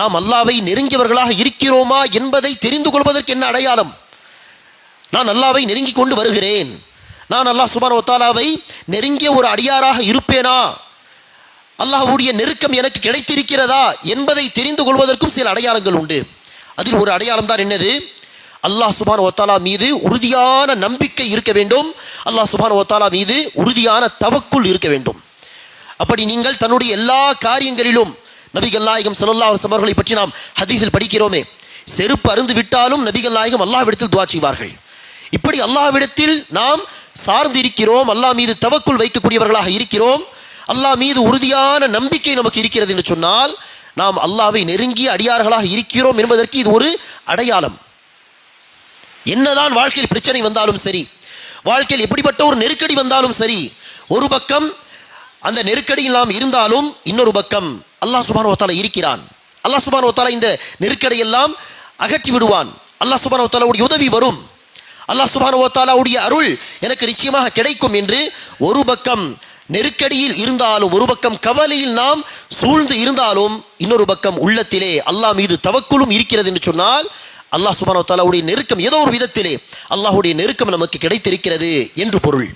நாம் அல்லாவை நெருங்கியவர்களாக இருக்கிறோமா என்பதை தெரிந்து கொள்வதற்கு என்ன அடையாளம்? நான் அல்லாவை நெருங்கி கொண்டு வருகிறேன். நான் அல்லாஹ் சுபான் ஒத்தாலாவை நெருங்கிய ஒரு அடியாராக இருப்பேனா? அல்லாஹ்வுடைய நெருக்கம் எனக்கு கிடைத்திருக்கிறதா என்பதை தெரிந்து கொள்வதற்கும் சில அடையாளங்கள் உண்டு. அதில் ஒரு அடையாளம் தான் என்னது? அல்லாஹ் சுபான் ஒத்தாலா மீது உறுதியான நம்பிக்கை இருக்க வேண்டும். அல்லாஹ் சுபான் ஒத்தாலா மீது உறுதியான தவக்குள் இருக்க வேண்டும். அப்படி நீங்கள் தன்னுடைய எல்லா காரியங்களிலும் நபிகள் நாயகம் ஸல்லல்லாஹு அலைஹி அவர்களை பற்றி நாம் ஹதீஸில் படிக்கிறோமே. செருப்பு அருந்து விட்டாலும் நபிகள் நாயகம் அல்லாவிடத்தில் துவா செய்வார்கள். இப்படி அல்லாஹ்விடத்தில் நாம் சார்ந்து இருக்கிறோம். அல்லாஹ் மீது தவக்குள் வைக்கக்கூடியவர்களாக இருக்கிறோம். அல்லாஹ் மீது உறுதியான நம்பிக்கை நமக்கு இருக்கிறது என்று சொன்னால் நாம் அல்லாவை நெருங்கிய அடியார்களாக இருக்கிறோம் என்பதற்கு இது ஒரு அடையாளம். என்னதான் வாழ்க்கையில் பிரச்சனை வந்தாலும் சரி வாழ்க்கையில் எப்படிப்பட்ட ஒரு நெருக்கடி வந்தாலும் சரி ஒரு பக்கம் அந்த நெருக்கடியில் நாம் இருந்தாலும் இன்னொரு பக்கம் அல்லாஹ் சுபான் ஒத்தாலா இருக்கிறான். அல்லாஹ் சுபான் ஒத்தாலா இந்த நெருக்கடியெல்லாம் அகற்றி விடுவான். அல்லாஹ் சுபான் ஒத்தாலாவுடைய உதவி வரும். அல்லாஹ் சுபான் ஒத்தாலாவுடைய அருள் எனக்கு நிச்சயமாக கிடைக்கும் என்று ஒரு பக்கம் நெருக்கடியில் இருந்தாலும் ஒரு பக்கம் கவலையில் நாம் சூழ்ந்து இருந்தாலும் இன்னொரு பக்கம் உள்ளத்திலே அல்லாஹ் மீது தவக்குலும் இருக்கிறது என்று சொன்னால் அல்லாஹ் சுபானோ தாலாவுடைய நெருக்கம் ஏதோ ஒரு விதத்திலே அல்லாஹ்வுடைய நெருக்கம் நமக்கு கிடைத்திருக்கிறது என்று பொருள்.